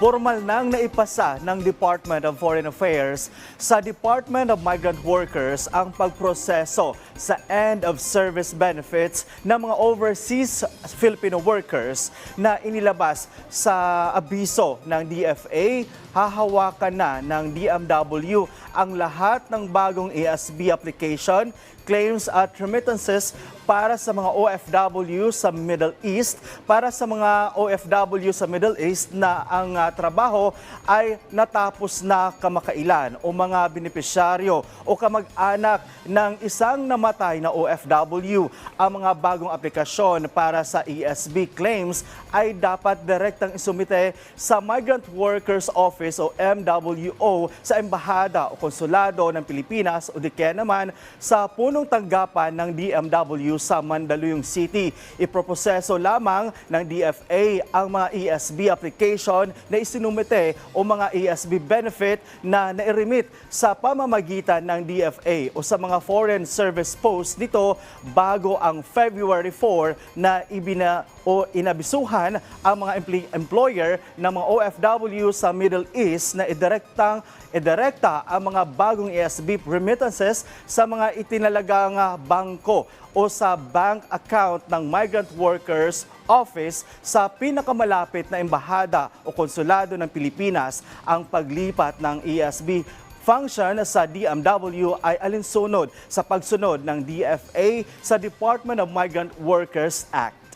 formal nang naipasa ng Department of Foreign Affairs sa Department of Migrant Workers ang pagproseso sa end of service benefits ng mga overseas Filipino workers na inilabas sa abiso ng DFA. Hahawakan na ng DMW ang lahat ng bagong ASB application claims at remittances para sa mga OFW sa Middle East, para sa mga OFW sa Middle East na ang ah, trabaho ay natapos na kamakailan o mga benepisyaryo o kamag-anak ng isang namatay na OFW. Ang mga bagong aplikasyon para sa ESB claims ay dapat direktang isumite sa Migrant Workers Office o MWO sa Embahada o Konsulado ng Pilipinas o di kaya naman sa punong tanggapan ng DMW sa Mandaluyong City. Iproproseso lamang ng DFA ang mga ESB application na isinumite o mga ESB benefit na nairemit sa pamamagitan ng DFA o sa mga foreign service posts nito bago ang February 4 na ibina o inabisuhan ang mga employer ng mga OFW sa Middle East na idirektang idirekta ang mga bagong ESB remittances sa mga itinalagang bangko o bank account ng Migrant Workers Office sa pinakamalapit na embahada o konsulado ng Pilipinas ang paglipat ng ESB function sa DMW ay alinsunod sa pagsunod ng DFA sa Department of Migrant Workers Act.